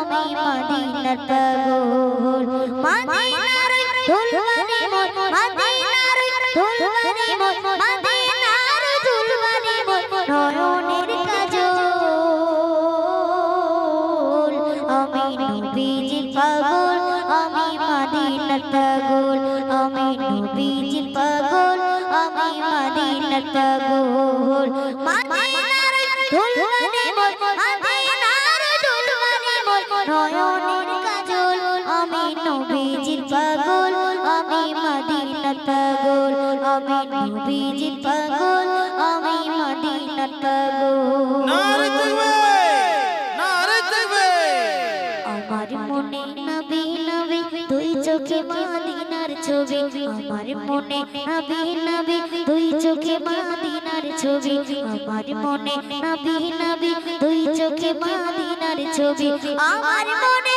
আমি মদিনার পাগল। মদিনার দুলবানি আমি নবীজি পাগল, আমি মদিনার পাগল। আমি নবীজি পাগল, আমি মদিনার পাগল। আমি নবীজির পাগল আমি মদিনার পাগল। নারে থাকবে নারে থাকবে আমার মনে নবী নবী তুই চোখে মদিনার ছবি। আমার মনে নবী নবী তুই চোখে মদিনার ছবি। আমার মনে নবী নবী তুই চোখে মদিনার ছবি। আমার মনে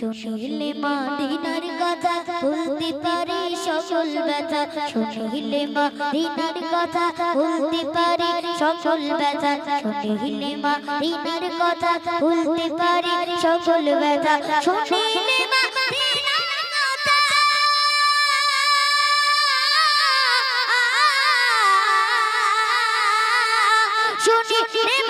শুনিলে মাদিনার কথা বলতে পারি সকল ব্যথা। শুনিলে মাদিনার কথা বলতে পারি সকল ব্যথা। শুনিলে মাদিনার কথা বলতে পারি সকল ব্যথা। শুনিলে শুনিলে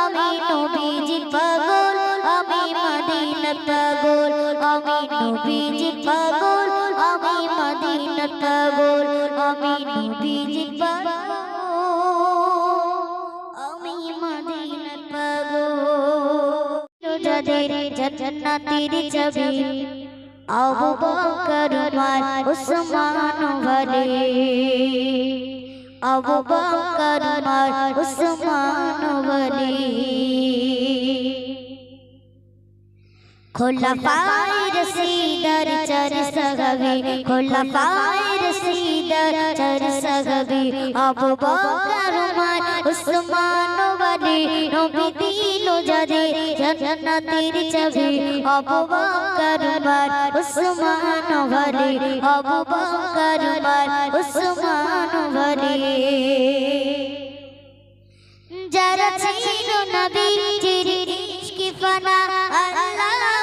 আমি নবীজির পাগল আমি মদিনার মদিনার পাগল আমি নবীজির পাগল আমি মদিনার পাগল আমি নবীজির পাগল আমি মদিনার পাগল যাদের জান্নাতের চাবি আবু বকর উমর উসমান ওয়ালি আবু বকর উমর উসমান ওয়ালি খোলাফায়ে রশিদার চার সাহাবী খোলাফায়ে রশিদার চার সাহাবী আবু বকর উমর উসমান ওয়ালি নবী দিল যাদের জান্নাতের চাবি আবু বকর উমর উসমান ওয়ালি আবু বকর উমর উসমান ওয়ালি যারা ছিল নবীজির ইশকে ফানা আল্লাহ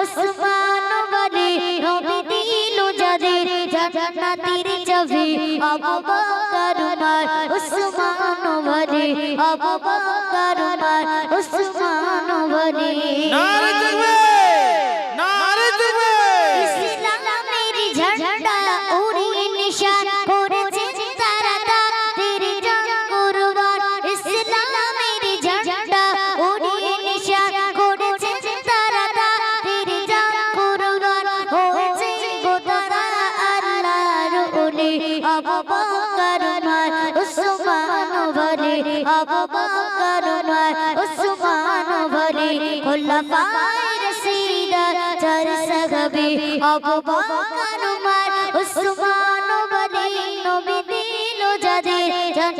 উসমান ওয়ালি নবী দিল যাদের জান্নাতের চাবি আবু বকর উমর উসমান ওয়ালি আবু বকর উমর উসমান ওয়ালি নারে থাকবে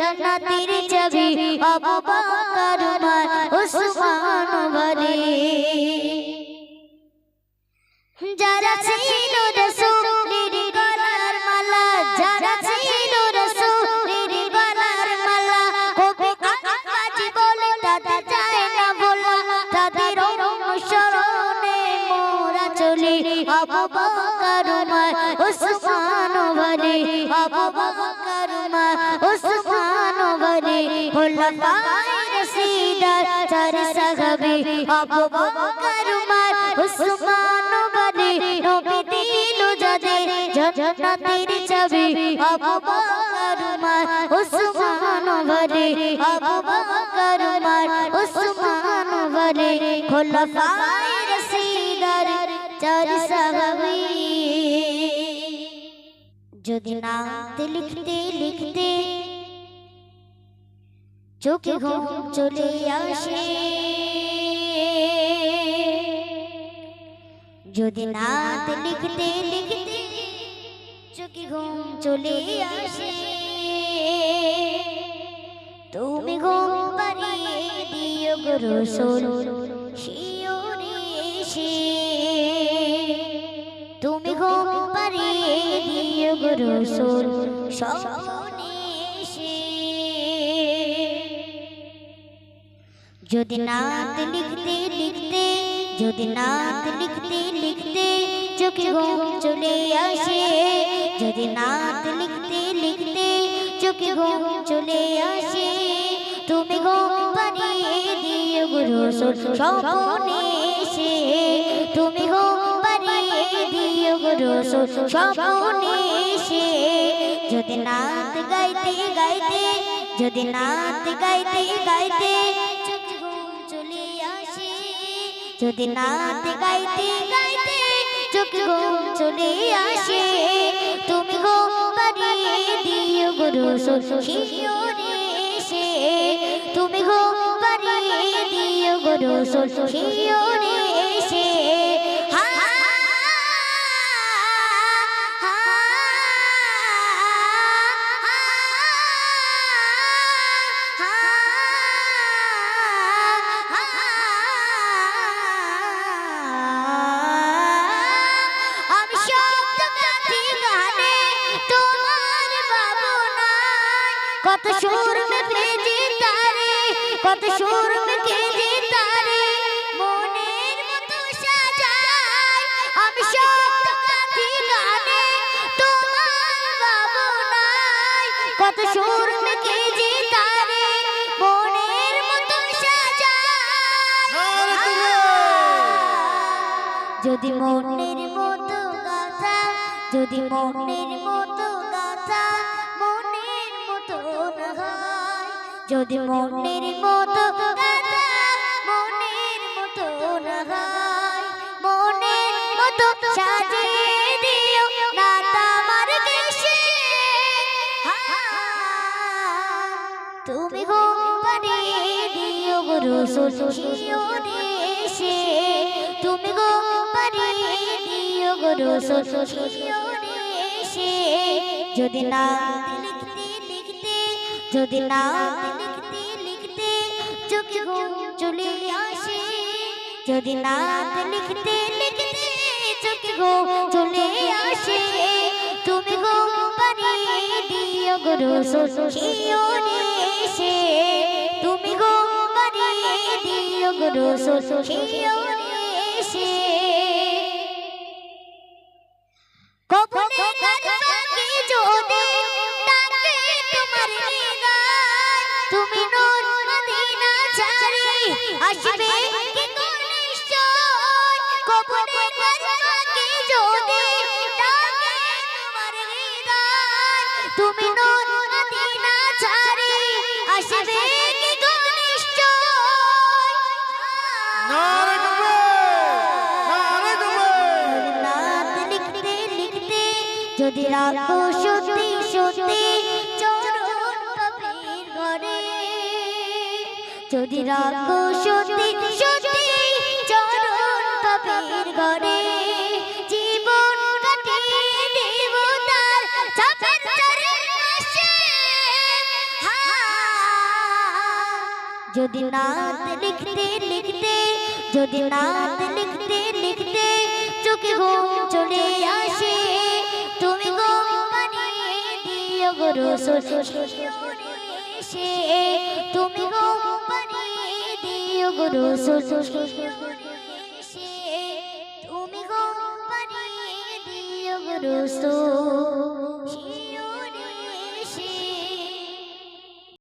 জান্নাতের চাবি আবু বকর উমর উসমান ওয়ালি যারা ছিল আবু বকর উমর উসমান ওয়ালি আবু বকর উমর উসমান ওয়ালি, খুলাফায়ে রাশিদার চার সাহাবী আবু বকর উমর উসমান ওয়ালি নবী দিল যাদের জান্নাতের চাবি আবু বকর উমর উসমান ওয়ালি আবু বকর উমর উসমান ওয়ালি, খুলাফায়ে চার সাহাবী যদি নাম লিখতে লিখতে চোখে ঘুম চলে আসে যদি নাত লিখতে লিখতে চোখে ঘুম চলে আসে তুমি ঘুম পাড়িয়ে দিও গো রসুল শিওরে এসে রসুল যদি নাত লিখতে লিখতে, যদি নাত লিখতে লিখতে চোখে ঘুম চলে আসে, যদি নাত লিখতে লিখতে চোখে ঘুম চলে আসে, তুমি ঘুম পাড়িয়ে দিও গুরু স্বপনে। যদি নাত গাইতে গাইতে, যদি নাত গাইতে গাইতে যদি নাত গাইতে গাইতে চোখে চলে আসে, তুমি পাড়িয়ে দিও তুমি পাড়িয়ে দিও কত সুর মে ভেজে তারে কত সুর মে ভেজে তারে। মনের মতো সাজাই আমি সব কাঁদি গানে তোমার ভাবনায় কত সুর মে ভেজে তারে। মনের মতো সাজাই যদি মনের মতো গাথা যদি মনের মতো গাথা যদি মনের মতো মনের মতো মনের মতো তুমি তুমি গো পারিয়ে দিও গুরু যদি না লিখতে লিখতে, যদি না চোখে ঘুম চলে আসে। যদি নাত লিখতে লিখতে চোখে ঘুম চলে আসে, তুমি গো পারিয়ে দিও গুরু সুশিও দেশে তুমি গো পারিয়ে দিও গুরু সুশিও আসবে? কি কোন নিশ্চয় কখনে কারবাকে যদি ডাকে তোমার নিগায় তুমি নূর মদিনা ছাড়ি। আসবে কি কোন নিশ্চয়। নারে ডুবে নারে ডুবে রাত লিখতে লিখতে যদি রাখো যদি রাখো সত্যি সত্যি চরণ পাপের ঘরে যদি নাত লিখতে লিখতে, যদি নাত লিখতে লিখতে চোখে ঘুম চলে আসে, তুমি গো বানিয়ে দিও গুরু সে তুমি গো বানিয়ে দিও গুরু সে তুমি গো বানিয়ে দিও গুরু